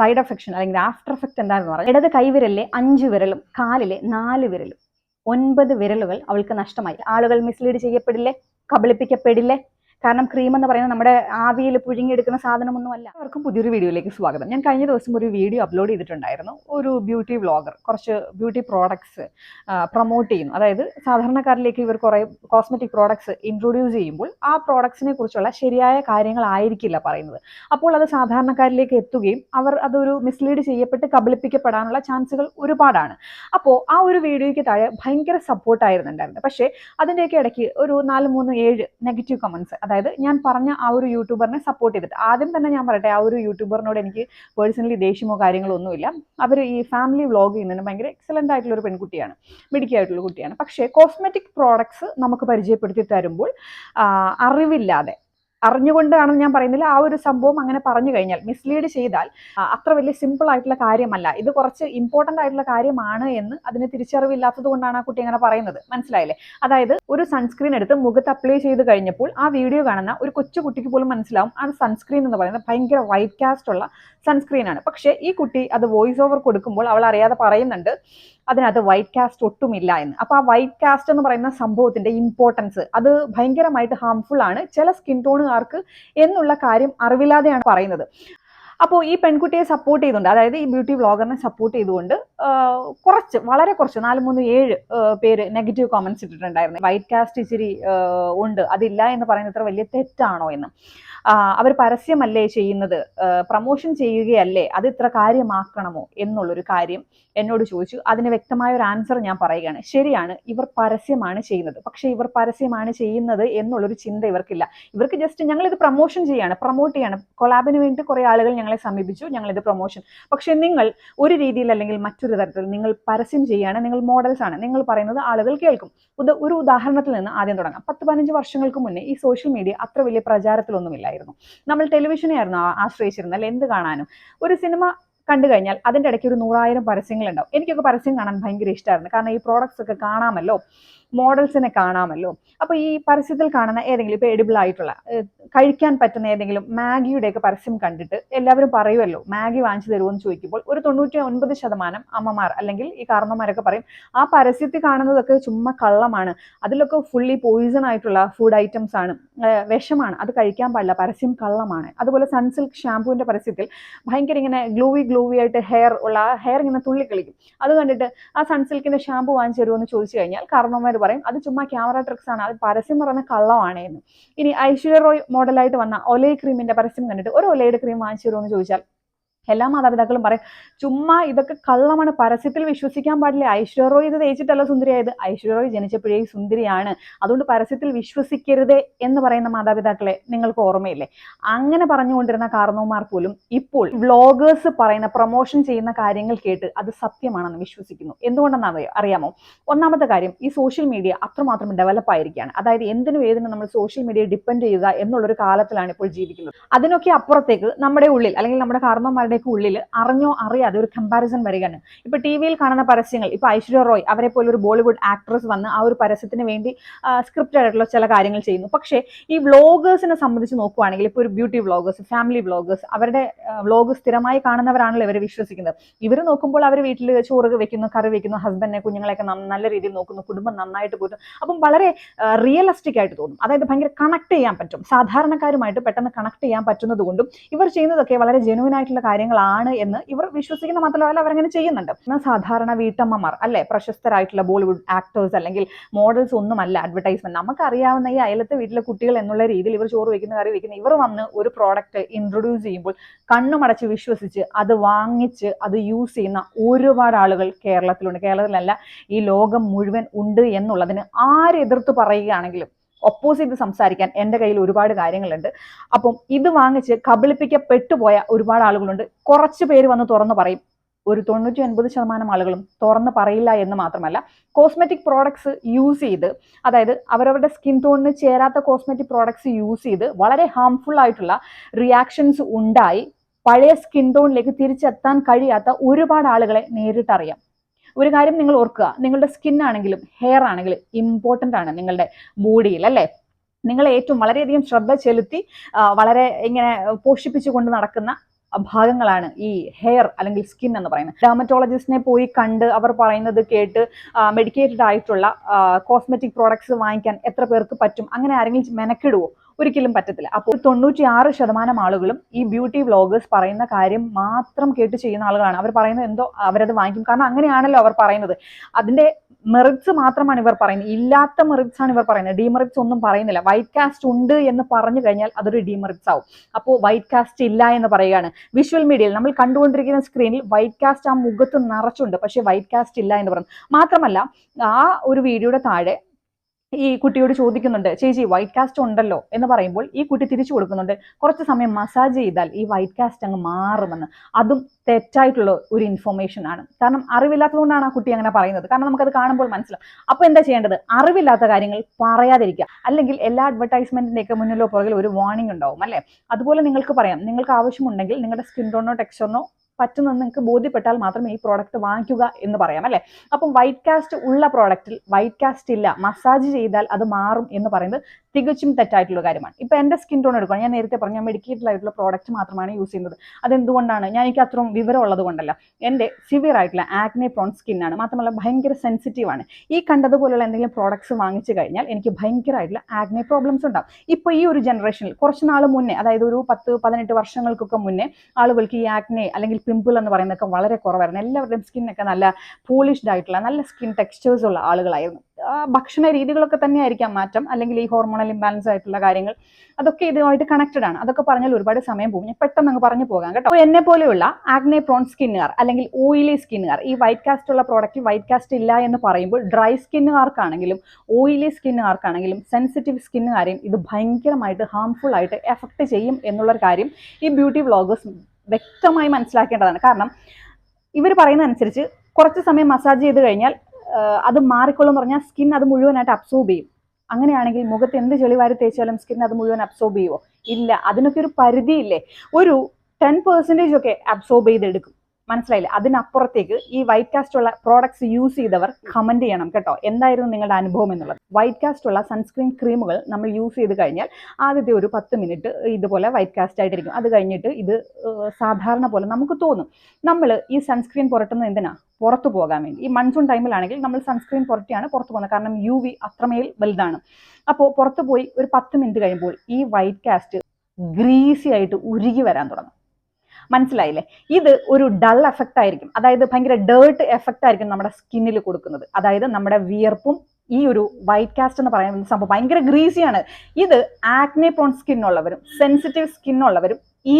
Side affection അല്ലെങ്കിൽ after effect എന്താണെന്ന് പറഞ്ഞാൽ ഇടത് കൈവിരലിലെ അഞ്ച് വിരലും കാലിലെ നാല് വിരലും ഒൻപത് വിരലുകൾ അവൾക്ക് നഷ്ടമായി. ആളുകൾ മിസ്ലീഡ് ചെയ്യപ്പെടില്ലേ? കബളിപ്പിക്കപ്പെടില്ലേ? കാരണം ക്രീം എന്ന് പറയുന്നത് നമ്മുടെ ആവിയിൽ പുഴുങ്ങിയെടുക്കുന്ന സാധനമൊന്നുമല്ല. അവർക്കും പുതിയൊരു വീഡിയോയിലേക്ക് സ്വാഗതം. ഞാൻ കഴിഞ്ഞ ദിവസം ഒരു വീഡിയോ അപ്ലോഡ് ചെയ്തിട്ടുണ്ടായിരുന്നു. ഒരു ബ്യൂട്ടി വ്ളോഗർ കുറച്ച് ബ്യൂട്ടി പ്രോഡക്ട്സ് പ്രൊമോട്ട് ചെയ്യുന്നു. അതായത് സാധാരണക്കാരിലേക്ക് ഇവർ കുറേ കോസ്മെറ്റിക് പ്രോഡക്ട്സ് ഇൻട്രൊഡ്യൂസ് ചെയ്യുമ്പോൾ ആ പ്രോഡക്ട്സിനെ കുറിച്ചുള്ള ശരിയായ കാര്യങ്ങളായിരിക്കില്ല പറയുന്നത്. അപ്പോൾ അത് സാധാരണക്കാരിലേക്ക് എത്തുകയും അവർ അതൊരു മിസ്ലീഡ് ചെയ്യപ്പെട്ട് കബളിപ്പിക്കപ്പെടാനുള്ള ചാൻസുകൾ ഒരുപാടാണ്. അപ്പോൾ ആ ഒരു വീഡിയോയ്ക്ക് താഴെ ഭയങ്കര സപ്പോർട്ടായിരുന്നുണ്ടായിരുന്നു പക്ഷേ അതിന്റെയൊക്കെ ഇടയ്ക്ക് ഒരു നാല് മൂന്ന് ഏഴ് നെഗറ്റീവ് കമൻസ് അതായത് ഞാൻ പറഞ്ഞ ആ ഒരു യൂട്യൂബറിനെ സപ്പോർട്ട് ചെയ്തിട്ട്. ആദ്യം തന്നെ ഞാൻ പറയട്ടെ ആ ഒരു യൂട്യൂബറിനോട് എനിക്ക് പേഴ്സണലി ദേഷ്യമോ കാര്യങ്ങളോ ഒന്നുമില്ല. അവർ ഈ ഫാമിലി വ്ളോഗ് ചെയ്യുന്നതിന് ഭയങ്കര എക്സലന്റ് ആയിട്ടുള്ള ഒരു പെൺകുട്ടിയാണ് മിടുക്കിയായിട്ടുള്ള കുട്ടിയാണ്. പക്ഷേ കോസ്മെറ്റിക് പ്രോഡക്ട്സ് നമുക്ക് പരിചയപ്പെടുത്തി തരുമ്പോൾ അറിവില്ലാതെ അറിഞ്ഞുകൊണ്ടാണ് ഞാൻ പറയുന്നില്ല. ആ ഒരു സംഭവം അങ്ങനെ പറഞ്ഞു കഴിഞ്ഞാൽ മിസ്ലീഡ് ചെയ്താൽ അത്ര വലിയ സിമ്പിൾ ആയിട്ടുള്ള കാര്യമല്ല. ഇത് കുറച്ച് ഇമ്പോർട്ടന്റ് ആയിട്ടുള്ള കാര്യമാണ് എന്ന് അതിന് തിരിച്ചറിവില്ലാത്തത് കൊണ്ടാണ് ആ കുട്ടി അങ്ങനെ പറയുന്നത്. മനസ്സിലായില്ലേ? അതായത് ഒരു സൺസ്ക്രീൻ എടുത്ത് മുഖത്ത് അപ്ലൈ ചെയ്ത് കഴിഞ്ഞപ്പോൾ ആ വീഡിയോ കാണുന്ന ഒരു കൊച്ചു കുട്ടിക്ക് പോലും മനസ്സിലാവും ആ സൺസ്ക്രീൻ എന്ന് പറയുന്നത് ഭയങ്കര വൈറ്റ് കാസ്റ്റ് ഉള്ള സൺസ്ക്രീൻ ആണ്. പക്ഷേ ഈ കുട്ടി അത് വോയിസ് ഓവർ കൊടുക്കുമ്പോൾ അവൾ അറിയാതെ പറയുന്നുണ്ട് അതിനകത്ത് വൈറ്റ് കാസ്റ്റ് ഒട്ടുമില്ല എന്ന്. അപ്പോൾ ആ വൈറ്റ് കാസ്റ്റ് എന്ന് പറയുന്ന സംഭവത്തിന്റെ ഇമ്പോർട്ടൻസ് അത് ഭയങ്കരമായിട്ട് ഹാംഫുൾ ആണ്. ചില സ്കിൻ ടോണുകാർക്ക് എന്നുള്ള കാര്യം അറിവില്ലാതെയാണ് പറയുന്നത്. അപ്പോൾ ഈ പെൺകുട്ടിയെ സപ്പോർട്ട് ചെയ്തുകൊണ്ട് അതായത് ഈ ബ്യൂട്ടി വ്ളോഗറിനെ സപ്പോർട്ട് ചെയ്തുകൊണ്ട് കുറച്ച് വളരെ കുറച്ച് നാല് മൂന്ന് ഏഴ് പേര് നെഗറ്റീവ് കോമൻസ് ഇട്ടിട്ടുണ്ടായിരുന്നു. വൈറ്റ് കാസ്റ്റ് ഇച്ചിരി ഉണ്ട്. അതില്ല എന്ന് പറയുന്നത് ഇത്ര വലിയ തെറ്റാണോ എന്ന്. അവർ പരസ്യമല്ലേ ചെയ്യുന്നത്? പ്രമോഷൻ ചെയ്യുകയല്ലേ? അത് ഇത്ര കാര്യമാക്കണമോ എന്നുള്ളൊരു കാര്യം എന്നോട് ചോദിച്ചു. അതിന് വ്യക്തമായ ഒരു ആൻസർ ഞാൻ പറയുകയാണ്. ശരിയാണ് ഇവർ പരസ്യമാണ് ചെയ്യുന്നത്. പക്ഷേ ഇവർ പരസ്യമാണ് ചെയ്യുന്നത് എന്നുള്ളൊരു ചിന്ത ഇവർക്കില്ല. ഇവർക്ക് ജസ്റ്റ് ഞങ്ങൾ ഇത് പ്രൊമോഷൻ ചെയ്യാണ് പ്രൊമോട്ട് ചെയ്യാണ്. കൊളാബിന് വേണ്ടി കുറേ ആളുകൾ ഞങ്ങളെ സമീപിച്ചു ഞങ്ങൾ ഇത് പ്രൊമോഷൻ പക്ഷേ നിങ്ങൾ ഒരു രീതിയിൽ അല്ലെങ്കിൽ മറ്റൊരു തരത്തിൽ നിങ്ങൾ പരസ്യം ചെയ്യാണ് നിങ്ങൾ മോഡൽസ് ആണ്. നിങ്ങൾ പറയുന്നത് ആളുകൾ കേൾക്കും. ഒരു ഉദാഹരണത്തിൽ നിന്ന് ആദ്യം തുടങ്ങാം. പത്ത് പതിനഞ്ച് വർഷങ്ങൾക്ക് മുന്നേ ഈ സോഷ്യൽ മീഡിയ അത്ര വലിയ പ്രചാരത്തിലൊന്നുമില്ലായിരുന്നു. നമ്മൾ ടെലിവിഷനെ ആയിരുന്നു ആശ്രയിച്ചിരുന്നത്. എന്ത് കാണാനും. ഒരു സിനിമ കണ്ടു കഴിഞ്ഞാൽ അതിന്റെ ഇടയ്ക്ക് ഒരു നൂറായിരം പരസ്യങ്ങൾ ഉണ്ടാവും. എനിക്കൊക്കെ പരസ്യം കാണാൻ ഭയങ്കര ഇഷ്ടമായിരുന്നു. കാരണം ഈ പ്രോഡക്ട്സ് ഒക്കെ കാണാമല്ലോ. മോഡൽസിനെ കാണാമല്ലോ. അപ്പോൾ ഈ പരസ്യത്തിൽ കാണുന്ന ഏതെങ്കിലും ഇപ്പോൾ എഡിബിൾ ആയിട്ടുള്ള കഴിക്കാൻ പറ്റുന്ന ഏതെങ്കിലും മാഗിയുടെയൊക്കെ പരസ്യം കണ്ടിട്ട് എല്ലാവരും പറയുമല്ലോ മാഗി വാങ്ങിച്ചു തരുമോ ചോദിക്കുമ്പോൾ ഒരു തൊണ്ണൂറ്റി ഒൻപത് ശതമാനം അമ്മമാർ അല്ലെങ്കിൽ ഈ കാരണന്മാരൊക്കെ പറയും ആ പരസ്യത്തിൽ കാണുന്നതൊക്കെ ചുമ്മാ കള്ളമാണ്. അതിലൊക്കെ ഫുള്ളി പോയിസൺ ആയിട്ടുള്ള ഫുഡ് ഐറ്റംസ് ആണ്. വിഷമാണ്. അത് കഴിക്കാൻ പാടില്ല. പരസ്യം കള്ളമാണ്. അതുപോലെ സൺസിൽക്ക് ഷാമ്പൂവിന്റെ പരസ്യത്തിൽ ഭയങ്കര ഇങ്ങനെ ഗ്ലൂവി ഗ്ലൂവി ആയിട്ട് ഹെയർ ഉള്ള ഹെയർ ഇങ്ങനെ തുള്ളി കളിക്കും അത് കണ്ടിട്ട് ആ സൺസിൽക്കിന്റെ ഷാമ്പു വാങ്ങിച്ചു തരുമോ എന്ന് ചോദിച്ചു കഴിഞ്ഞാൽ കാരണവന്മാർ പറയും അത് ചുമ്മാ ക്യാമറ ട്രിക്സ് ആണ്. അത് പരസ്യം പറയുന്ന കള്ളമാണ് എന്ന് ഇനി ഐശ്വര്യ റോയ് മോഡലായിട്ട് വന്ന ഒലേ ക്രീമിന്റെ പരസ്യം കണ്ടിട്ട് ഒരു ഒലയുടെ ക്രീം വാങ്ങിച്ചു തരുമോ എന്ന് ചോദിച്ചാൽ എല്ലാ മാതാപിതാക്കളും പറയും ചുമ്മാ ഇതൊക്കെ കള്ളമാണ് പരസ്യത്തിൽ വിശ്വസിക്കാൻ പാടില്ല. ഐശ്വര്യ റോയ് ഇത് തേച്ചിട്ടല്ല സുന്ദരിയായത്. ഐശ്വര്യ റോയ് ജനിച്ചപ്പോഴേ സുന്ദരിയാണ്. അതുകൊണ്ട് പരസ്യത്തിൽ വിശ്വസിക്കരുതേ എന്ന് പറയുന്ന മാതാപിതാക്കളെ നിങ്ങൾക്ക് ഓർമ്മയില്ലേ? അങ്ങനെ പറഞ്ഞുകൊണ്ടിരുന്ന കാരണവന്മാർ പോലും ഇപ്പോൾ വ്ളോഗേഴ്സ് പറയുന്ന പ്രൊമോഷൻ ചെയ്യുന്ന കാര്യങ്ങൾ കേട്ട് അത് സത്യമാണെന്ന് വിശ്വസിക്കുന്നു. എന്തുകൊണ്ടെന്ന് അറിയ- അറിയാമോ? ഒന്നാമത്തെ കാര്യം ഈ സോഷ്യൽ മീഡിയ അത്രമാത്രം ഡെവലപ്പ് ആയിരിക്കുകയാണ് അതായത് എന്തിനും ഏതിനും നമ്മൾ സോഷ്യൽ മീഡിയ ഡിപ്പെൻഡ് ചെയ്യുക എന്നുള്ളൊരു കാലത്തിലാണ് ഇപ്പോൾ ജീവിക്കുന്നത്. അതിനൊക്കെ അപ്പുറത്തേക്ക് നമ്മുടെ ഉള്ളിൽ അല്ലെങ്കിൽ നമ്മുടെ കാരണവന്മാരുടെയൊക്കെ ഉള്ളിൽ അറിഞ്ഞോ അറിയാതെ ഒരു കമ്പാരിസൺ വരികയാണ്. ഇപ്പൊ ടി വിയിൽ കാണുന്ന പരസ്യങ്ങൾ ഇപ്പൊ ഐശ്വര്യ റോയ് അവരെ പോലെ ഒരു ബോളിവുഡ് ആക്ട്രസ് വന്ന് ആ ഒരു പരസ്യത്തിന് വേണ്ടി സ്ക്രിപ്റ്റ് ആയിട്ടുള്ള ചില കാര്യങ്ങൾ ചെയ്യുന്നു. പക്ഷേ ഈ വ്ളോഗേഴ്സിനെ സംബന്ധിച്ച് നോക്കുവാണെങ്കിൽ ഇപ്പോൾ ഒരു ബ്യൂട്ടി വ്ളോഗേഴ്സ് ഫാമിലി വ്ളോഗേഴ്സ് അവരുടെ വ്ളോഗ് സ്ഥിരമായി കാണുന്നവരാണല്ലോ ഇവരെ വിശ്വസിക്കുന്നത്. ഇവർ നോക്കുമ്പോൾ അവർ വീട്ടിൽ ചോറ് വെക്കുന്നു കറി വെക്കുന്നു ഹസ്ബൻഡിനെ കുഞ്ഞുങ്ങളെയൊക്കെ നല്ല രീതിയിൽ നോക്കുന്നു കുടുംബം നന്നായിട്ട് പോകുന്നു. അപ്പം വളരെ റിയലിസ്റ്റിക് ആയിട്ട് തോന്നും. അതായത് ഭയങ്കര കണക്ട് ചെയ്യാൻ പറ്റും. സാധാരണക്കാരുമായിട്ട് പെട്ടെന്ന് കണക്ട് ചെയ്യാൻ പറ്റുന്നത് കൊണ്ടും ഇവർ ചെയ്യുന്നതൊക്കെ വളരെ ജെനുവിൻ ആയിട്ടുള്ള കാര്യങ്ങളാണ് എന്ന് ഇവർ വിശ്വസിക്കുന്ന മാത്രമല്ല അവരങ്ങനെ ചെയ്യുന്നുണ്ട്. എന്നാൽ സാധാരണ വീട്ടമ്മമാർ അല്ലെ? പ്രശസ്തരായിട്ടുള്ള ബോളിവുഡ് ആക്ടേഴ്സ് അല്ലെങ്കിൽ മോഡൽസ് ഒന്നുമല്ല അഡ്വർടൈസ്മെന്റ് നമുക്കറിയാവുന്ന ഈ അയലത്തെ വീട്ടിലെ കുട്ടികൾ എന്നുള്ള രീതിയിൽ ഇവർ ചോറ് വയ്ക്കുന്ന കറി വയ്ക്കുന്ന ഇവർ വന്ന് ഒരു പ്രോഡക്റ്റ് ഇൻട്രൊഡ്യൂസ് ചെയ്യുമ്പോൾ കണ്ണുമടച്ച് വിശ്വസിച്ച് അത് വാങ്ങിച്ച് അത് യൂസ് ചെയ്യുന്ന ഒരുപാട് ആളുകൾ കേരളത്തിലുണ്ട്. കേരളത്തിലല്ല ഈ ലോകം മുഴുവൻ ഉണ്ട് എന്നുള്ളതിന് ആര് എതിർത്ത് പറയുകയാണെങ്കിലും ഒപ്പോസിറ്റ് സംസാരിക്കാൻ എന്റെ കയ്യിൽ ഒരുപാട് കാര്യങ്ങളുണ്ട്. അപ്പം ഇത് വാങ്ങിച്ച് കബളിപ്പിക്കപ്പെട്ടു പോയ ഒരുപാട് ആളുകളുണ്ട്. കുറച്ച് പേര് വന്ന് തുറന്നു പറയും. ഒരു തൊണ്ണൂറ്റി ഒൻപത് ശതമാനം ആളുകളും തുറന്ന് പറയില്ല എന്ന് മാത്രമല്ല കോസ്മെറ്റിക് പ്രോഡക്ട്സ് യൂസ് ചെയ്ത് അതായത് അവരവരുടെ സ്കിൻ ടോണിന് ചേരാത്ത കോസ്മെറ്റിക് പ്രോഡക്ട്സ് യൂസ് ചെയ്ത് വളരെ ഹാംഫുൾ ആയിട്ടുള്ള റിയാക്ഷൻസ് ഉണ്ടായി. പഴയ സ്കിൻ ടോണിലേക്ക് തിരിച്ചെത്താൻ കഴിയാത്ത ഒരുപാട് ആളുകളെ നേരിട്ടറിയാം. ഒരു കാര്യം നിങ്ങൾ ഓർക്കുക നിങ്ങളുടെ സ്കിൻ ആണെങ്കിലും ഹെയർ ആണെങ്കിലും ഇമ്പോർട്ടന്റ് ആണ് നിങ്ങളുടെ ബോഡിയിൽ അല്ലേ? നിങ്ങൾ ഏറ്റവും വളരെയധികം ശ്രദ്ധ ചെലുത്തി വളരെ ഇങ്ങനെ പോഷിപ്പിച്ചുകൊണ്ട് നടക്കുന്ന ഭാഗങ്ങളാണ് ഈ ഹെയർ അല്ലെങ്കിൽ സ്കിൻ എന്ന് പറയുന്നത്. ഡെർമറ്റോളജിസ്റ്റിനെ പോയി കണ്ട് അവർ പറയുന്നത് കേട്ട് മെഡിക്കേറ്റഡ് ആയിട്ടുള്ള കോസ്മെറ്റിക് പ്രോഡക്ട്സ് വാങ്ങിക്കാൻ എത്ര പേർക്ക് പറ്റും? അങ്ങനെ ആരെങ്കിലും മെനക്കിടുവോ? ഒരിക്കലും പറ്റത്തില്ല. അപ്പോൾ തൊണ്ണൂറ്റി ആറ് ശതമാനം ആളുകളും ഈ ബ്യൂട്ടി വ്ളോഗേഴ്സ് പറയുന്ന കാര്യം മാത്രം കേട്ട് ചെയ്യുന്ന ആളുകളാണ്. അവർ പറയുന്നത് എന്തോ അവരത് വാങ്ങിക്കും. കാരണം അങ്ങനെയാണല്ലോ അവർ പറയുന്നത്. അതിന്റെ മെറിറ്റ്സ് മാത്രമാണ് ഇവർ പറയുന്നത്. ഇല്ലാത്ത മെറിറ്റ്സ് ആണ് ഇവർ പറയുന്നത്. ഡിമെറിറ്റ്സ് ഒന്നും പറയുന്നില്ല. വൈറ്റ് കാസ്റ്റ് ഉണ്ട് എന്ന് പറഞ്ഞു കഴിഞ്ഞാൽ അതൊരു ഡിമെറിറ്റ്സ് ആവും. അപ്പോൾ വൈറ്റ് കാസ്റ്റ് ഇല്ല എന്ന് പറയുകയാണ്. വിഷ്വൽ മീഡിയയിൽ നമ്മൾ കണ്ടുകൊണ്ടിരിക്കുന്ന സ്ക്രീനിൽ വൈറ്റ് കാസ്റ്റ് ആ മുഖത്ത് നിറച്ചുണ്ട്. പക്ഷേ വൈറ്റ് കാസ്റ്റ് ഇല്ല എന്ന് പറഞ്ഞു. മാത്രമല്ല ആ ഒരു വീഡിയോയുടെ താഴെ ഈ കുട്ടിയോട് ചോദിക്കുന്നുണ്ട് ചേച്ചി വൈറ്റ് കാസ്റ്റ് ഉണ്ടല്ലോ? എന്ന് പറയുമ്പോൾ ഈ കുട്ടി തിരിച്ചു കൊടുക്കുന്നുണ്ട്. കുറച്ച് സമയം മസാജ് ചെയ്താൽ ഈ വൈറ്റ് കാസ്റ്റ് അങ്ങ് മാറുമെന്ന്. അതും തെറ്റായിട്ടുള്ള ഒരു ഇൻഫർമേഷൻ ആണ്. കാരണം അറിവില്ലാത്തതുകൊണ്ടാണ് ആ കുട്ടി അങ്ങനെ പറയുന്നത്. കാരണം നമുക്കത് കാണുമ്പോൾ മനസ്സിലാവും. അപ്പോൾ എന്താ ചെയ്യേണ്ടത്? അറിവില്ലാത്ത കാര്യങ്ങൾ പറയാതിരിക്കുക. അല്ലെങ്കിൽ എല്ലാ അഡ്വർടൈസ്മെന്റിന്റെ ഒക്കെ മുന്നിലോ പുറകിൽ ഒരു വാർണിംഗ് ഉണ്ടാവും അല്ലേ? അതുപോലെ നിങ്ങൾക്ക് പറയാം. നിങ്ങൾക്ക് ആവശ്യമുണ്ടെങ്കിൽ നിങ്ങളുടെ സ്കിൻ ടോണോ ടെക്സ്ചറിനോ പറ്റുന്ന നിങ്ങൾക്ക് ബോധ്യപ്പെട്ടാൽ മാത്രമേ ഈ പ്രോഡക്റ്റ് വാങ്ങിക്കുക എന്ന് പറയാം അല്ലേ? അപ്പം വൈറ്റ് കാസ്റ്റ് ഉള്ള പ്രോഡക്റ്റിൽ വൈറ്റ് കാസ്റ്റ് ഇല്ല. മസാജ് ചെയ്താൽ അത് മാറും എന്ന് പറയുന്നത് തികച്ചും തെറ്റായിട്ടുള്ള കാര്യമാണ്. ഇപ്പൊ എന്റെ സ്കിൻ ടോൺ എടുക്കുക ഞാൻ നേരത്തെ പറഞ്ഞു ഞാൻ മെഡിക്കേറ്റഡ് ആയിട്ടുള്ള പ്രോഡക്റ്റ് മാത്രമാണ് യൂസ് ചെയ്യുന്നത്. അതെന്തുകൊണ്ടാണ്? ഞാൻ എനിക്ക് അത്രയും വിവരം ഉള്ളത് കൊണ്ടല്ല. എന്റെ സിവിയർ ആയിട്ടുള്ള ആക്നെ പ്രോൺ സ്കിന്നാണ് മാത്രമല്ല ഭയങ്കര സെൻസിറ്റീവ് ആണ്. ഈ കണ്ടതുപോലുള്ള എന്തെങ്കിലും പ്രോഡക്ട്സ് വാങ്ങിച്ചു കഴിഞ്ഞാൽ എനിക്ക് ഭയങ്കരമായിട്ടുള്ള ആക്നെ പ്രോബ്ലംസ് ഉണ്ടാവും. ഇപ്പോൾ ഈ ഒരു ജനറേഷനിൽ കുറച്ച് നാൾ മുന്നേ അതായത് ഒരു പത്ത് പതിനെട്ട് വർഷങ്ങൾക്കൊക്കെ മുന്നേ ആളുകൾക്ക് ഈ ആക്നെ അല്ലെങ്കിൽ പിമ്പിൾ എന്ന് പറയുന്നതൊക്കെ വളരെ കുറവായിരുന്നു. എല്ലാവരുടെയും സ്കിന്നൊക്കെ നല്ല പോളിഷ്ഡ് ആയിട്ടുള്ള നല്ല സ്കിൻ ടെക്സ്ചേഴ്സ് ഉള്ള ആളുകളായിരുന്നു. ഭക്ഷണ രീതികളൊക്കെ തന്നെയായിരിക്കാം മാറ്റം. അല്ലെങ്കിൽ ഈ ഹോർമോണൽ ഇംബാലൻസ് ആയിട്ടുള്ള കാര്യങ്ങൾ. അതൊക്കെ ഇതുമായിട്ട് കണക്റ്റഡ് ആണ്. അതൊക്കെ പറഞ്ഞാൽ ഒരുപാട് സമയം പോകും. ഞാൻ പെട്ടെന്ന് അങ്ങ് പറഞ്ഞു പോകാം കേട്ടോ. എന്നെ പോലെയുള്ള ആഗ്നെ പ്രോൺ സ്കിന്നുകാർ അല്ലെങ്കിൽ ഓയിലി സ്കിന്നുകാർ ഈ വൈറ്റ് കാസ്റ്റ് ഉള്ള പ്രോഡക്റ്റ് വൈറ്റ് കാസ്റ്റ് ഇല്ല എന്ന് പറയുമ്പോൾ ഡ്രൈ സ്കിന്നുകാർക്കാണെങ്കിലും ഓയിലി സ്കിന്നുകാർക്കാണെങ്കിലും സെൻസിറ്റീവ് സ്കിന്നുകാരെയും ഇത് ഭയങ്കരമായിട്ട് ഹാംഫുൾ ആയിട്ട് എഫക്ട് ചെയ്യും എന്നുള്ളൊരു കാര്യം ഈ ബ്യൂട്ടി വ്ളോഗേഴ്സ് വ്യക്തമായി മനസ്സിലാക്കേണ്ടതാണ്. കാരണം ഇവർ പറയുന്ന അനുസരിച്ച് കുറച്ച് സമയം മസാജ് ചെയ്ത് കഴിഞ്ഞാൽ അത് മാറിക്കൊള്ളും എന്ന് പറഞ്ഞാൽ സ്കിൻ അത് മുഴുവനായിട്ട് അബ്സോർബ് ചെയ്യും. അങ്ങനെയാണെങ്കിൽ മുഖത്ത് എന്ത് ചെളിവാരി തേച്ചാലും സ്കിൻ അത് മുഴുവൻ അബ്സോർബ് ചെയ്യുമോ ഇല്ല. അതിനൊക്കെ ഒരു പരിധിയില്ലേ? ഒരു ടെൻ പെർസെന്റേജ് ഒക്കെ അബ്സോർബ് ചെയ്തെടുക്കും. മനസ്സിലായില്ലേ? അതിനപ്പുറത്തേക്ക് ഈ വൈറ്റ് കാസ്റ്റ് ഉള്ള പ്രോഡക്ട്സ് യൂസ് ചെയ്തവർ കമന്റ് ചെയ്യണം കേട്ടോ. എന്തായിരുന്നു നിങ്ങളുടെ അനുഭവം എന്നുള്ളത്? വൈറ്റ് കാസ്റ്റ് ഉള്ള സൺസ്ക്രീൻ ക്രീമുകൾ നമ്മൾ യൂസ് ചെയ്ത് കഴിഞ്ഞാൽ ആദ്യത്തെ ഒരു പത്ത് മിനിറ്റ് ഇതുപോലെ വൈറ്റ് കാസ്റ്റ് ആയിട്ടിരിക്കും. അത് കഴിഞ്ഞിട്ട് ഇത് സാധാരണ പോലെ നമുക്ക് തോന്നും. നമ്മൾ ഈ സൺസ്ക്രീൻ പുരട്ടുന്നത് എന്തിനാ? പുറത്തു പോകാൻ വേണ്ടി. ഈ മൺസൂൺ ടൈമിലാണെങ്കിൽ നമ്മൾ സൺസ്ക്രീൻ പുറത്തെയാണ് പുറത്തു പോകുന്നത്. കാരണം യു വി അത്രമേൽ വലുതാണ്. അപ്പോൾ പുറത്തു പോയി ഒരു പത്ത് മിനിറ്റ് കഴിയുമ്പോൾ ഈ വൈറ്റ് കാസ്റ്റ് ഗ്രീസി ആയിട്ട് ഉരുകി വരാൻ തുടങ്ങും. മനസ്സിലായില്ലേ? ഇത് ഒരു ഡൾ എഫക്റ്റ് ആയിരിക്കും. അതായത് ഭയങ്കര ഡേർട്ട് എഫക്റ്റ് ആയിരിക്കും നമ്മുടെ സ്കിന്നിൽ കൊടുക്കുന്നത്. അതായത് നമ്മുടെ വിയർപ്പും ഈ ഒരു വൈറ്റ് കാസ്റ്റ് എന്ന് പറയുന്ന സംഭവം ഭയങ്കര ഗ്രീസിയാണ് ഇത് ആക്നെ പോൺ സ്കിന്നുള്ളവരും സെൻസിറ്റീവ് സ്കിന്നുള്ളവരും ഈ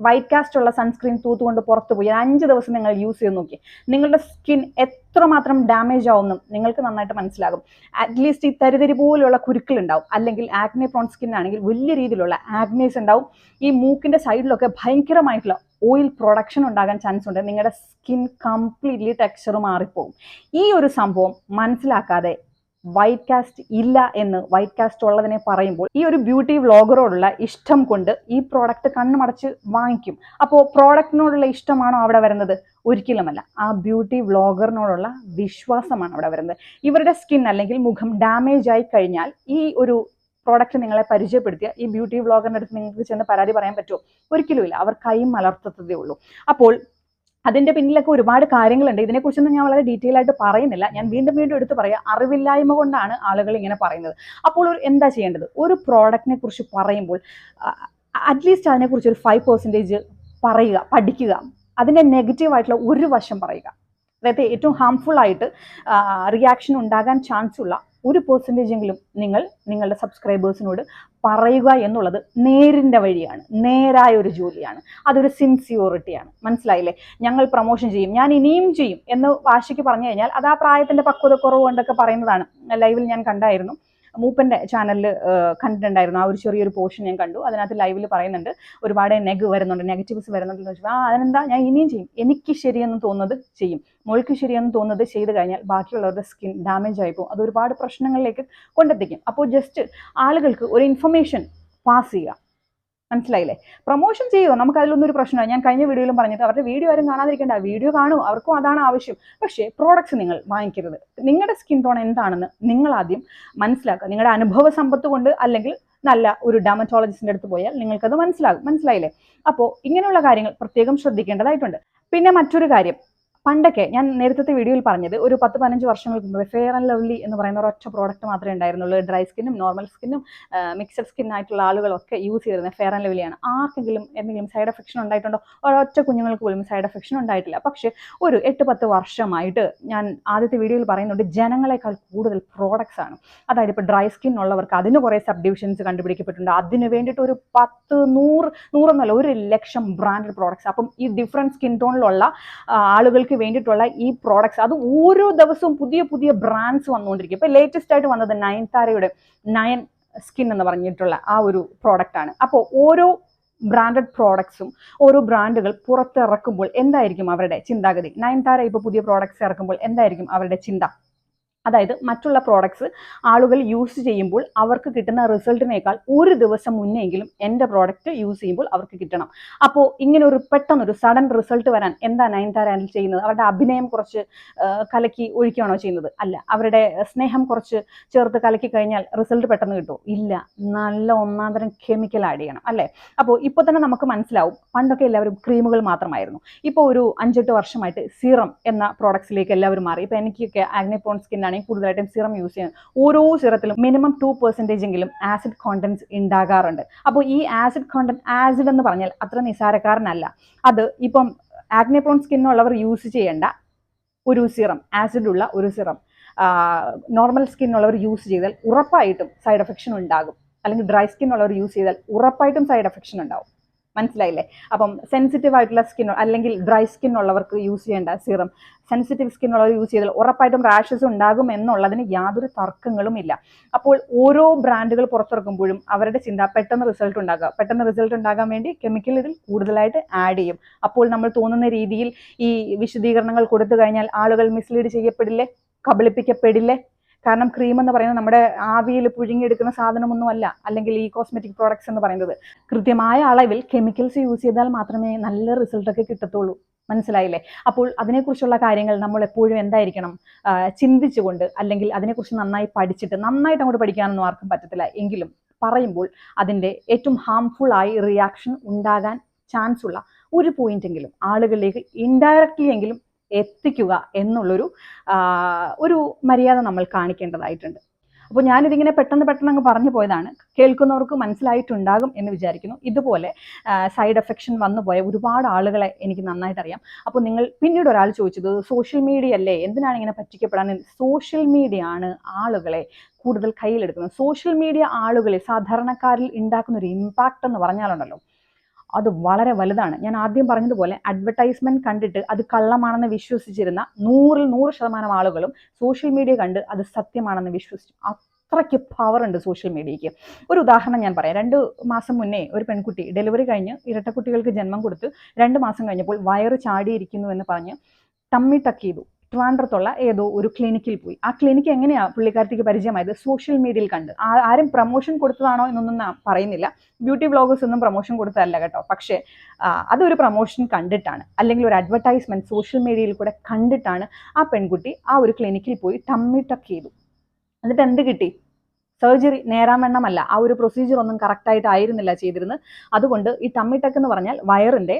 വൈറ്റ് കാസ്റ്റ് ഉള്ള സൺസ്ക്രീൻ തൂത്തുകൊണ്ട് പുറത്തു പോയി. അഞ്ച് ദിവസം നിങ്ങൾ യൂസ് ചെയ്ത് നോക്കി. നിങ്ങളുടെ സ്കിൻ എത്രമാത്രം ഡാമേജ് ആവുമെന്നും നിങ്ങൾക്ക് നന്നായിട്ട് മനസ്സിലാകും. അറ്റ്ലീസ്റ്റ് ഈ തരിതരി പോലെയുള്ള കുരുക്കൾ ഉണ്ടാവും. അല്ലെങ്കിൽ ആഗ്നെ പ്രോൺ സ്കിൻ ആണെങ്കിൽ വലിയ രീതിയിലുള്ള ആഗ്നേസ് ഉണ്ടാവും. ഈ മൂക്കിന്റെ സൈഡിലൊക്കെ ഭയങ്കരമായിട്ടുള്ള ഓയിൽ പ്രൊഡക്ഷൻ ഉണ്ടാകാൻ ചാൻസ് ഉണ്ട്. നിങ്ങളുടെ സ്കിൻ കംപ്ലീറ്റ്ലി ടെക്സ്ചർ മാറിപ്പോകും. ഈ ഒരു സംഭവം മനസ്സിലാക്കാതെ വൈറ്റ് കാസ്റ്റ് ഇല്ല എന്ന് വൈറ്റ് കാസ്റ്റ് ഉള്ളതിനെ പറയുമ്പോൾ ഈ ഒരു ബ്യൂട്ടി വ്ളോഗറോടുള്ള ഇഷ്ടം കൊണ്ട് ഈ പ്രോഡക്റ്റ് കണ്ണുമടച്ച് വാങ്ങിക്കും. അപ്പോൾ പ്രോഡക്റ്റിനോടുള്ള ഇഷ്ടമാണോ അവിടെ വരുന്നത്? ഒരിക്കലുമല്ല. ആ ബ്യൂട്ടി വ്ളോഗറിനോടുള്ള വിശ്വാസമാണ് അവിടെ വരുന്നത്. ഇവരുടെ സ്കിൻ അല്ലെങ്കിൽ മുഖം ഡാമേജ് ആയി കഴിഞ്ഞാൽ ഈ ഒരു പ്രോഡക്റ്റ് നിങ്ങളെ പരിചയപ്പെടുത്തിയ ഈ ബ്യൂട്ടി വ്ളോഗറിന്റെ അടുത്ത് നിങ്ങൾക്ക് ചെന്ന് പരാതി പറയാൻ പറ്റുമോ? ഒരിക്കലുമില്ല. അവർ കൈ മലർത്തത്തതേ ഉള്ളൂ. അപ്പോൾ അതിന്റെ പിന്നിലൊക്കെ ഒരുപാട് കാര്യങ്ങളുണ്ട്. ഇതിനെക്കുറിച്ചൊന്നും ഞാൻ വളരെ ഡീറ്റെയിൽ ആയിട്ട് പറയുന്നില്ല. ഞാൻ വീണ്ടും വീണ്ടും എടുത്ത് പറയാം. അറിവില്ലായ്മ കൊണ്ടാണ് ആളുകൾ ഇങ്ങനെ പറയുന്നത്. അപ്പോൾ ഒരു എന്താ ചെയ്യേണ്ടത്? ഒരു പ്രോഡക്റ്റിനെ കുറിച്ച് പറയുമ്പോൾ അറ്റ്ലീസ്റ്റ് അതിനെക്കുറിച്ച് ഒരു ഫൈവ് പെർസെന്റേജ് പറയുക പഠിക്കുക. അതിന്റെ നെഗറ്റീവ് ആയിട്ടുള്ള ഒരു വശം പറയുക. അതായത് ഏറ്റവും ഹാംഫുൾ ആയിട്ട് റിയാക്ഷൻ ഉണ്ടാകാൻ ചാൻസ് ഉള്ള ഒരു പെർസെന്റേജ് എങ്കിലും നിങ്ങൾ നിങ്ങളുടെ സബ്സ്ക്രൈബേഴ്സിനോട് പറയുക എന്നുള്ളത് നേരിന്റെ വഴിയാണ് നേരായ ഒരു ജോലിയാണ്. അതൊരു സിൻസിയോറിറ്റിയാണ് മനസ്സിലായില്ലേ? ഞങ്ങൾ പ്രൊമോഷൻ ചെയ്യും ഞാൻ ഇനിയും ചെയ്യും എന്ന് വാശിക്ക് പറഞ്ഞു കഴിഞ്ഞാൽ അത് ആ പ്രായത്തിന്റെ പക്വത കുറവ് കൊണ്ടൊക്കെ പറയുന്നതാണ്. ലൈവിൽ ഞാൻ കണ്ടായിരുന്നു. മൂപ്പന്റെ ചാനലിൽ കണ്ടിട്ടുണ്ടായിരുന്നു. ആ ഒരു ചെറിയൊരു പോർഷൻ ഞാൻ കണ്ടു. അതിനകത്ത് ലൈവിൽ പറയുന്നുണ്ട്. ഒരുപാട് നെഗ് വരുന്നുണ്ട്. നെഗറ്റീവ്സ് വരുന്നുണ്ടെന്ന് വെച്ചാൽ ആ അതിനെന്താ? ഞാൻ ഇനിയും ചെയ്യും. എനിക്ക് ശരിയെന്ന് തോന്നുന്നത് ചെയ്യും. മോൾക്ക് ശരിയെന്ന് തോന്നുന്നത് ചെയ്ത് കഴിഞ്ഞാൽ ബാക്കിയുള്ളവരുടെ സ്കിൻ ഡാമേജ് ആയി പോകും. അത് ഒരുപാട് പ്രശ്നങ്ങളിലേക്ക് കൊണ്ടെത്തിക്കും. അപ്പോൾ ജസ്റ്റ് ആളുകൾക്ക് ഒരു ഇൻഫർമേഷൻ പാസ് ചെയ്യുക. മനസ്സിലായില്ലേ? പ്രൊമോഷൻ ചെയ്യുമോ നമുക്ക് അതിലൊന്നും ഒരു പ്രശ്നമാണ് ഞാൻ കഴിഞ്ഞ വീഡിയോയിലും പറഞ്ഞിട്ട് അവരുടെ വീഡിയോ ആരും കാണാതിരിക്കേണ്ട. വീഡിയോ കാണൂ. അവർക്കും അതാണ് ആവശ്യം. പക്ഷേ പ്രോഡക്ട്സ് നിങ്ങൾ വാങ്ങിക്കരുത്. നിങ്ങളുടെ സ്കിൻ ടോൺ എന്താണെന്ന് നിങ്ങൾ ആദ്യം മനസ്സിലാക്കുക. നിങ്ങളുടെ അനുഭവ സമ്പത്ത് കൊണ്ട് അല്ലെങ്കിൽ നല്ല ഒരു ഡാമറ്റോളജിസ്റ്റിന്റെ അടുത്ത് പോയാൽ നിങ്ങൾക്കത് മനസ്സിലാകും. മനസ്സിലായില്ലേ? അപ്പോൾ ഇങ്ങനെയുള്ള കാര്യങ്ങൾ പ്രത്യേകം ശ്രദ്ധിക്കേണ്ടതായിട്ടുണ്ട്. പിന്നെ മറ്റൊരു കാര്യം. പണ്ടൊക്കെ ഞാൻ നേരത്തെ വീഡിയോയിൽ പറഞ്ഞത് ഒരു പത്ത് പതിനഞ്ച് വർഷങ്ങൾക്ക് മുമ്പ് ഫെയർ ആൻഡ് ലവ്ലി എന്ന് പറയുന്ന ഒരൊറ്റ പ്രോഡക്റ്റ് മാത്രമേ ഉണ്ടായിരുന്നുള്ളൂ. ഡ്രൈ സ്കിന്നും നോർമൽ സ്കിന്നും മിക്സഡ് സ്കിൻ ആയിട്ടുള്ള ആളുകളൊക്കെ യൂസ് ചെയ്തിരുന്നത് ഫെയർ ആൻഡ് ലവ്ലിയാണ് ആർക്കെങ്കിലും എന്തെങ്കിലും സൈഡ് എഫക്ഷൻ ഉണ്ടായിട്ടുണ്ടോ? ഒരൊറ്റ കുഞ്ഞുങ്ങൾക്ക് പോലും സൈഡ് എഫക്ഷൻ ഉണ്ടായിട്ടില്ല. പക്ഷേ ഒരു എട്ട് പത്ത് വർഷമായിട്ട് ഞാൻ ആദ്യത്തെ വീഡിയോയിൽ പറയുന്നുണ്ട് ജനങ്ങളെക്കാൾ കൂടുതൽ പ്രോഡക്ട്സ് ആണ്. അതായത് ഇപ്പോൾ ഡ്രൈ സ്കിൻ ഉള്ളവർക്ക് അതിന് കുറേ സബ് ഡിവിഷൻസ് കണ്ടുപിടിക്കപ്പെട്ടിട്ടുണ്ട്. അതിന് വേണ്ടിയിട്ട് ഒരു പത്ത് നൂറ് നൂറൊന്നല്ല ഒരു ലക്ഷം ബ്രാൻഡഡ് പ്രോഡക്ട്സ് അപ്പം ഈ ഡിഫറെന്റ് സ്കിൻ ടോണിലുള്ള ആളുകൾക്ക് വേണ്ടിയിട്ടുള്ള ഈ പ്രോഡക്ട്സ് അത് ഓരോ ദിവസവും പുതിയ പുതിയ ബ്രാൻഡ്സ് വന്നുകൊണ്ടിരിക്കും. ഇപ്പോൾ ലേറ്റസ്റ്റ് ആയിട്ട് വന്നത് നയൻ താരയുടെ നയൻ സ്കിൻ എന്ന് പറഞ്ഞിട്ടുള്ള ആ ഒരു പ്രോഡക്റ്റ് ആണ്. അപ്പോൾ ഓരോ ബ്രാൻഡഡ് പ്രോഡക്ട്സും ഓരോ ബ്രാൻഡുകൾ പുറത്തിറക്കുമ്പോൾ എന്തായിരിക്കും അവരുടെ ചിന്താഗതി? നയൻതാര ഇപ്പോൾ പുതിയ പ്രോഡക്ട്സ് ഇറക്കുമ്പോൾ എന്തായിരിക്കും അവരുടെ ചിന്ത? അതായത് മറ്റുള്ള പ്രോഡക്ട്സ് ആളുകൾ യൂസ് ചെയ്യുമ്പോൾ അവർക്ക് കിട്ടുന്ന റിസൾട്ടിനേക്കാൾ ഒരു ദിവസം മുന്നെങ്കിലും എന്റെ പ്രോഡക്റ്റ് യൂസ് ചെയ്യുമ്പോൾ അവർക്ക് കിട്ടണം. അപ്പോൾ ഇങ്ങനെ ഒരു പെട്ടെന്നൊരു സഡൻ റിസൾട്ട് വരാൻ എന്താ നയൻതാര ചെയ്യുന്നത്? അവരുടെ അഭിനയം കുറച്ച് കലക്കി ഒഴിക്കുകയാണോ ചെയ്യുന്നത്? അല്ല അവരുടെ സ്നേഹം കുറച്ച് ചേർത്ത് കലക്കി കഴിഞ്ഞാൽ റിസൾട്ട് പെട്ടെന്ന് കിട്ടുമോ? ഇല്ല നല്ല ഒന്നാം തരം കെമിക്കൽ ആഡ് ചെയ്യണം അല്ലേ? അപ്പോൾ ഇപ്പോൾ തന്നെ നമുക്ക് മനസ്സിലാവും പണ്ടൊക്കെ എല്ലാവരും ക്രീമുകൾ മാത്രമായിരുന്നു. ഇപ്പോൾ ഒരു അഞ്ചെട്ട് വർഷമായിട്ട് സീറം എന്ന പ്രോഡക്ട്സിലേക്ക് എല്ലാവരും മാറി. ഇപ്പോൾ എനിക്കൊക്കെ ആഗ്നിപ്രോൺ സ്കിൻ ആണെങ്കിൽ കൂടുതലായിട്ടും സിറം യൂസ് ചെയ്യുന്നത് ഓരോ സിറത്തിലും മിനിമം ടു പെർസെന്റേജ് എങ്കിലും ആസിഡ് കോണ്ടൻസ് ഉണ്ടാകാറുണ്ട് അപ്പോൾ ഈ ആസിഡ് കോണ്ടന്റ് ആസിഡ് എന്ന് പറഞ്ഞാൽ അത്ര നിസാരക്കാരനല്ല. അത് ഇപ്പം ആഗ്നിപ്രോൺ സ്കിന്നുള്ളവർ യൂസ് ചെയ്യേണ്ട ഒരു സിറം ആസിഡുള്ള ഒരു സിറം നോർമൽ സ്കിന്നുള്ളവർ യൂസ് ചെയ്താൽ ഉറപ്പായിട്ടും സൈഡ് എഫക്ഷൻ ഉണ്ടാകും. അല്ലെങ്കിൽ ഡ്രൈ സ്കിന്നുള്ളവർ യൂസ് ചെയ്താൽ ഉറപ്പായിട്ടും സൈഡ് എഫക്ഷൻ ഉണ്ടാവും. മനസ്സിലായില്ലേ? അപ്പം സെൻസിറ്റീവ് ആയിട്ടുള്ള സ്കിൻ അല്ലെങ്കിൽ ഡ്രൈ സ്കിൻ ഉള്ളവർക്ക് യൂസ് ചെയ്യേണ്ട സിറം സെൻസിറ്റീവ് സ്കിൻ ഉള്ളവർ യൂസ് ചെയ്താൽ ഉറപ്പായിട്ടും റാഷസ് ഉണ്ടാകും എന്നുള്ളതിന് യാതൊരു തർക്കങ്ങളും ഇല്ല. അപ്പോൾ ഓരോ ബ്രാൻഡുകൾ പുറത്തിറക്കുമ്പോഴും അവരുടെ ചിന്ത പെട്ടെന്ന് റിസൾട്ട് ഉണ്ടാകുക. പെട്ടെന്ന് റിസൾട്ട് ഉണ്ടാകാൻ വേണ്ടി കെമിക്കൽ ഇതിൽ കൂടുതലായിട്ട് ആഡ് ചെയ്യും. അപ്പോൾ നമ്മൾ തോന്നുന്ന രീതിയിൽ ഈ വിശദീകരണങ്ങൾ കൊടുത്തു കഴിഞ്ഞാൽ ആളുകൾ മിസ്ലീഡ് ചെയ്യപ്പെടില്ലേ? കബളിപ്പിക്കപ്പെടില്ലേ? കാരണം ക്രീം എന്ന് പറയുന്നത് നമ്മുടെ ആവിയിൽ പുഴുങ്ങിയെടുക്കുന്ന സാധനമൊന്നുമല്ല അല്ലെങ്കിൽ ഈ കോസ്മെറ്റിക് പ്രോഡക്ട്സ് എന്ന് പറയുന്നത്. കൃത്യമായ അളവിൽ കെമിക്കൽസ് യൂസ് ചെയ്താൽ മാത്രമേ നല്ല റിസൾട്ടൊക്കെ കിട്ടത്തുള്ളൂ. മനസ്സിലായില്ലേ? അപ്പോൾ അതിനെക്കുറിച്ചുള്ള കാര്യങ്ങൾ നമ്മൾ എപ്പോഴും എന്തായിരിക്കണം? ചിന്തിച്ചുകൊണ്ട് അല്ലെങ്കിൽ അതിനെക്കുറിച്ച് നന്നായി പഠിച്ചിട്ട് നന്നായിട്ട് അങ്ങോട്ട് പഠിക്കാനൊന്നും ആർക്കും പറ്റത്തില്ല. എങ്കിലും പറയുമ്പോൾ അതിന്റെ ഏറ്റവും ഹാംഫുൾ ആയി റിയാക്ഷൻ ഉണ്ടാകാൻ ചാൻസ് ഉള്ള ഒരു പോയിന്റെങ്കിലും ആളുകളിലേക്ക് ഇൻഡയറക്റ്റ്ലി എങ്കിലും എത്തിക്കുക എന്നുള്ളൊരു ഒരു മര്യാദ നമ്മൾ കാണിക്കേണ്ടതായിട്ടുണ്ട്. അപ്പോൾ ഞാനിതിങ്ങനെ പെട്ടെന്ന് പെട്ടെന്ന് അങ്ങ് പറഞ്ഞു പോയതാണ്. കേൾക്കുന്നവർക്ക് മനസ്സിലായിട്ടുണ്ടാകും എന്ന് വിചാരിക്കുന്നു. ഇതുപോലെ സൈഡ് എഫക്ഷൻ വന്നു പോയ ഒരുപാട് ആളുകളെ എനിക്ക് നന്നായിട്ട് അറിയാം അപ്പോൾ നിങ്ങൾ പിന്നീട് ഒരാൾ ചോദിച്ചത് സോഷ്യൽ മീഡിയ അല്ലേ? എന്തിനാണ് ഇങ്ങനെ പറ്റിക്കപ്പെടാൻ? സോഷ്യൽ മീഡിയ ആണ് ആളുകളെ കൂടുതൽ കയ്യിലെടുക്കുന്നത്. സോഷ്യൽ മീഡിയ ആളുകളെ സാധാരണക്കാരിൽ ഉണ്ടാക്കുന്ന ഒരു ഇമ്പാക്റ്റ് എന്ന് പറഞ്ഞാലുണ്ടല്ലോ അത് വളരെ വലുതാണ്. ഞാൻ ആദ്യം പറഞ്ഞതുപോലെ അഡ്വർടൈസ്മെന്റ് കണ്ടിട്ട് അത് കള്ളമാണെന്ന് വിശ്വസിച്ചിരുന്ന നൂറിൽ നൂറ് ശതമാനം ആളുകളും സോഷ്യൽ മീഡിയ കണ്ട് അത് സത്യമാണെന്ന് വിശ്വസിച്ചു. അത്രയ്ക്ക് പവർ ഉണ്ട് സോഷ്യൽ മീഡിയയ്ക്ക് ഒരു ഉദാഹരണം ഞാൻ പറയാം. രണ്ട് മാസം മുന്നേ ഒരു പെൺകുട്ടി ഡെലിവറി കഴിഞ്ഞ് ഇരട്ടക്കുട്ടികൾക്ക് ജന്മം കൊടുത്ത് രണ്ട് മാസം കഴിഞ്ഞപ്പോൾ വയറ് ചാടിയിരിക്കുന്നു എന്ന് പറഞ്ഞ് ടമ്മി ടക്ക് ചെയ്തു. ട്രിവാൻഡ്രത്തുള്ള ഏതോ ഒരു ക്ലിനിക്കിൽ പോയി. ആ ക്ലിനിക്ക് എങ്ങനെയാ പുള്ളിക്കാരത്തേക്ക് പരിചയമായത്? സോഷ്യൽ മീഡിയയിൽ കണ്ട്. ആരും പ്രൊമോഷൻ കൊടുത്തതാണോ എന്നൊന്നും പറയുന്നില്ല. ബ്യൂട്ടി ബ്ലോഗേഴ്സ് ഒന്നും പ്രൊമോഷൻ കൊടുത്തതല്ല കേട്ടോ. പക്ഷേ അതൊരു പ്രൊമോഷൻ കണ്ടിട്ടാണ്. അല്ലെങ്കിൽ ഒരു അഡ്വർടൈസ്മെന്റ് സോഷ്യൽ മീഡിയയിൽ കൂടെ കണ്ടിട്ടാണ് ആ പെൺകുട്ടി ആ ഒരു ക്ലിനിക്കിൽ പോയി ടമ്മി ടക്ക് ചെയ്തു. എന്നിട്ട് എന്ത് കിട്ടി? സർജറി നേരാമെണ്ണമല്ല ആ ഒരു പ്രൊസീജിയർ ഒന്നും കറക്റ്റായിട്ട് ആയിരുന്നില്ല ചെയ്തിരുന്നത്. അതുകൊണ്ട് ഈ ടമ്മി ടക്ക് എന്ന് പറഞ്ഞാൽ വയറിന്റെ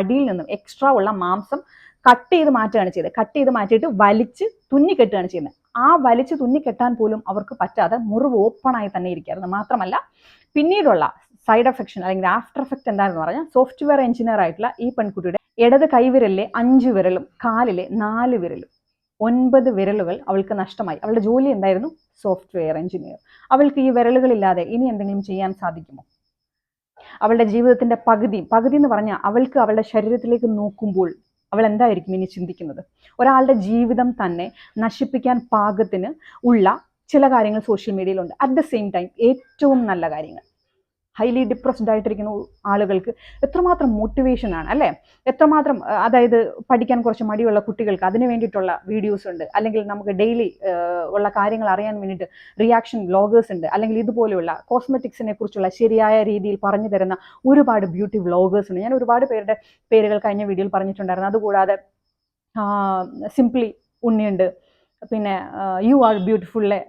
അടിയിൽ നിന്നും എക്സ്ട്രാ ഉള്ള മാംസം കട്ട് ചെയ്ത് മാറ്റുകയാണ് ചെയ്തത്. കട്ട് ചെയ്ത് മാറ്റിയിട്ട് വലിച്ച് തുന്നിക്കെട്ടുകയാണ് ചെയ്യുന്നത്. ആ വലിച്ച് തുന്നിക്കെട്ടാൻ പോലും അവർക്ക് പറ്റാതെ മുറിവ് ആയി തന്നെ ഇരിക്കുകയായിരുന്നു. മാത്രമല്ല പിന്നീടുള്ള സൈഡ് എഫക്ഷൻ അല്ലെങ്കിൽ ആഫ്റ്റർ എഫക്റ്റ് എന്താണെന്ന് പറഞ്ഞാൽ സോഫ്റ്റ്വെയർ എഞ്ചിനീയർ ആയിട്ടുള്ള ഈ പെൺകുട്ടിയുടെ ഇടത് കൈവിരലിലെ അഞ്ച് വിരലും കാലിലെ നാല് വിരലും ഒൻപത് വിരലുകൾ അവൾക്ക് നഷ്ടമായി. അവളുടെ ജോലി എന്തായിരുന്നു? സോഫ്റ്റ്വെയർ എഞ്ചിനീയർ അവൾക്ക് ഈ വിരലുകളില്ലാതെ ഇനി എന്തെങ്കിലും ചെയ്യാൻ സാധിക്കുമോ? അവളുടെ ജീവിതത്തിന്റെ പകുതി പകുതി എന്ന് പറഞ്ഞാൽ അവൾക്ക് അവളുടെ ശരീരത്തിലേക്ക് നോക്കുമ്പോൾ അവൾ എന്തായിരിക്കും ഇനി ചിന്തിക്കുന്നത്? ഒരാളുടെ ജീവിതം തന്നെ നശിപ്പിക്കാൻ പാകത്തിന് ഉള്ള ചില കാര്യങ്ങൾ സോഷ്യൽ മീഡിയയിലുണ്ട് അറ്റ് ദ സെയിം ടൈം ഏറ്റവും നല്ല കാര്യങ്ങൾ. ഹൈലി ഡിപ്രസ്ഡ് ആയിട്ടിരിക്കുന്ന ആളുകൾക്ക് എത്രമാത്രം മോട്ടിവേഷൻ ആണ് അല്ലേ? എത്രമാത്രം അതായത് പഠിക്കാൻ കുറച്ച് മടിയുള്ള കുട്ടികൾക്ക് അതിന് വേണ്ടിയിട്ടുള്ള വീഡിയോസ് ഉണ്ട് അല്ലെങ്കിൽ നമുക്ക് ഡെയിലി ഉള്ള കാര്യങ്ങൾ അറിയാൻ വേണ്ടിയിട്ട് റിയാക്ഷൻ വ്ളോഗേഴ്സ് ഉണ്ട് അല്ലെങ്കിൽ ഇതുപോലെയുള്ള കോസ്മെറ്റിക്സിനെ കുറിച്ചുള്ള ശരിയായ രീതിയിൽ പറഞ്ഞു തരുന്ന ഒരുപാട് ബ്യൂട്ടി വ്ളോഗേഴ്സ് ഉണ്ട്. ഞാൻ ഒരുപാട് പേരുടെ പേരുകൾ കഴിഞ്ഞ വീഡിയോയിൽ പറഞ്ഞിട്ടുണ്ടായിരുന്നു. അതുകൂടാതെ സിംപ്ലി ഉണ്ണിയുണ്ട് പിന്നെ യു ആർ ബ്യൂട്ടിഫുള്ളിലെ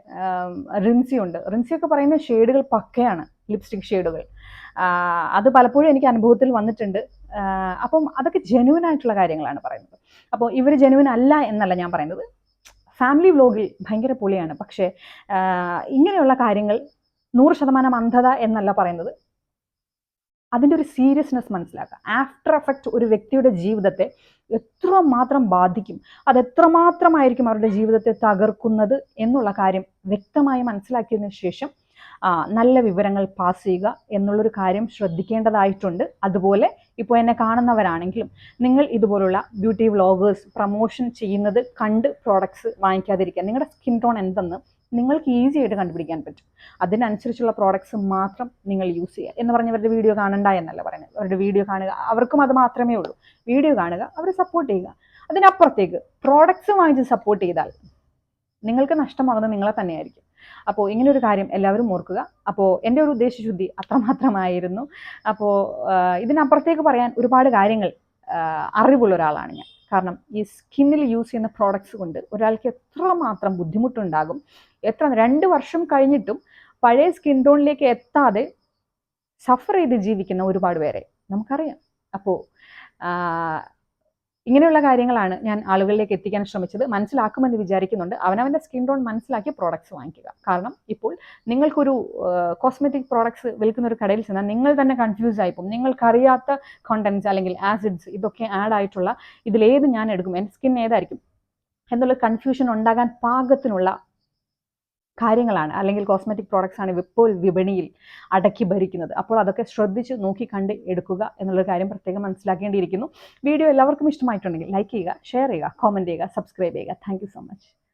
റിൻസി ഉണ്ട്. റിൻസി ഒക്കെ പറയുന്ന ഷെയ്ഡുകൾ പക്കയാണ് ലിപ്സ്റ്റിക് ഷെയ്ഡുകൾ. അത് പലപ്പോഴും എനിക്ക് അനുഭവത്തിൽ വന്നിട്ടുണ്ട്. അപ്പം അതൊക്കെ ജെനുവൻ ആയിട്ടുള്ള കാര്യങ്ങളാണ് പറയുന്നത്. അപ്പോൾ ഇവർ ജെനുവൻ അല്ല എന്നല്ല ഞാൻ പറയുന്നത്. ഫാമിലി വ്ലോഗിൽ ഭയങ്കര പൊളിയാണ്. പക്ഷേ ഇങ്ങനെയുള്ള കാര്യങ്ങൾ നൂറ് ശതമാനം അന്ധത എന്നല്ല പറയുന്നത്. അതിന്റെ ഒരു സീരിയസ്നെസ് മനസ്സിലാക്കുക. ആഫ്റ്റർ എഫക്റ്റ് ഒരു വ്യക്തിയുടെ ജീവിതത്തെ എത്രമാത്രം ബാധിക്കും അത് എത്രമാത്രമായിരിക്കും അവരുടെ ജീവിതത്തെ തകർക്കുന്നത് എന്നുള്ള കാര്യം വ്യക്തമായി മനസ്സിലാക്കിയതിനു ശേഷം നല്ല വിവരങ്ങൾ പാസ് ചെയ്യുക എന്നുള്ളൊരു കാര്യം ശ്രദ്ധിക്കേണ്ടതായിട്ടുണ്ട്. അതുപോലെ ഇപ്പോൾ എന്നെ കാണുന്നവരാണെങ്കിലും നിങ്ങൾ ഇതുപോലുള്ള ബ്യൂട്ടി വ്ളോഗേഴ്സ് പ്രൊമോഷൻ ചെയ്യുന്നത് കണ്ട് പ്രോഡക്ട്സ് വാങ്ങിക്കാതിരിക്കുക. നിങ്ങളുടെ സ്കിൻ ടോൺ എന്തെന്ന് നിങ്ങൾക്ക് ഈസി ആയിട്ട് കണ്ടുപിടിക്കാൻ പറ്റും. അതിനനുസരിച്ചുള്ള പ്രോഡക്ട്സ് മാത്രം നിങ്ങൾ യൂസ് ചെയ്യുക. എന്ന് പറഞ്ഞ് അവരുടെ വീഡിയോ കാണണ്ട എന്നല്ല പറയുന്നത്. അവരുടെ വീഡിയോ കാണുക അവർക്കും അത് മാത്രമേ ഉള്ളൂ. വീഡിയോ കാണുക അവരെ സപ്പോർട്ട് ചെയ്യുക. അതിനപ്പുറത്തേക്ക് പ്രോഡക്ട്സ് വാങ്ങിച്ച് സപ്പോർട്ട് ചെയ്താൽ നിങ്ങൾക്ക് നഷ്ടമാകുന്നത് നിങ്ങളെ തന്നെയായിരിക്കും. അപ്പോൾ ഇങ്ങനൊരു കാര്യം എല്ലാവരും ഓർക്കുക. അപ്പോൾ എന്റെ ഒരു ഉദ്ദേശശുദ്ധി അത്രമാത്രമായിരുന്നു. അപ്പോൾ ഇതിനപ്പുറത്തേക്ക് പറയാൻ ഒരുപാട് കാര്യങ്ങൾ അറിവുള്ള ഒരാളാണ് ഞാൻ. കാരണം ഈ സ്കിന്നിൽ യൂസ് ചെയ്യുന്ന പ്രോഡക്ട്സ് കൊണ്ട് ഒരാൾക്ക് എത്രമാത്രം ബുദ്ധിമുട്ടുണ്ടാകും എത്ര രണ്ട് വർഷം കഴിഞ്ഞിട്ടും പഴയ സ്കിൻ ടോണിലേക്ക് എത്താതെ സഫർ ചെയ്ത് ജീവിക്കുന്ന ഒരുപാട് പേരെ നമുക്കറിയാം. അപ്പോൾ ഇങ്ങനെയുള്ള കാര്യങ്ങളാണ് ഞാൻ ആളുകളിലേക്ക് എത്തിക്കാൻ ശ്രമിച്ചത്. മനസ്സിലാക്കുമെന്ന് വിചാരിക്കുന്നുണ്ട്. അവനവന്റെ സ്കിൻ ടോൺ മനസ്സിലാക്കി പ്രോഡക്ട്സ് വാങ്ങിക്കുക. കാരണം ഇപ്പോൾ നിങ്ങൾക്കൊരു കോസ്മെറ്റിക് പ്രോഡക്ട്സ് വിൽക്കുന്ന ഒരു കടയിൽ ചെന്നാൽ നിങ്ങൾ തന്നെ കൺഫ്യൂസ് ആയിപ്പോകും നിങ്ങൾക്കറിയാത്ത കോണ്ടൻസ് അല്ലെങ്കിൽ ആസിഡ്സ് ഇതൊക്കെ ആഡ് ആയിട്ടുള്ള ഇതിലേത് ഞാൻ എടുക്കും? എന്റെ സ്കിൻ ഏതായിരിക്കും? എന്നുള്ള കൺഫ്യൂഷൻ ഉണ്ടാകാൻ പാകത്തിനുള്ള കാര്യങ്ങളാണ്. അല്ലെങ്കിൽ കോസ്മെറ്റിക് പ്രോഡക്ട്സ് ആണ് ഇപ്പോൾ വിപണിയിൽ അടക്കി ഭരിക്കുന്നത്. അപ്പോൾ അതൊക്കെ ശ്രദ്ധിച്ച് നോക്കി കണ്ട് എടുക്കുക എന്നുള്ളൊരു കാര്യം പ്രത്യേകം മനസ്സിലാക്കേണ്ടിയിരിക്കുന്നു. വീഡിയോ എല്ലാവർക്കും ഇഷ്ടമായിട്ടുണ്ടെങ്കിൽ ലൈക്ക് ചെയ്യുക ഷെയർ ചെയ്യുക കോമന്റ് ചെയ്യുക സബ്സ്ക്രൈബ് ചെയ്യുക. Thank so much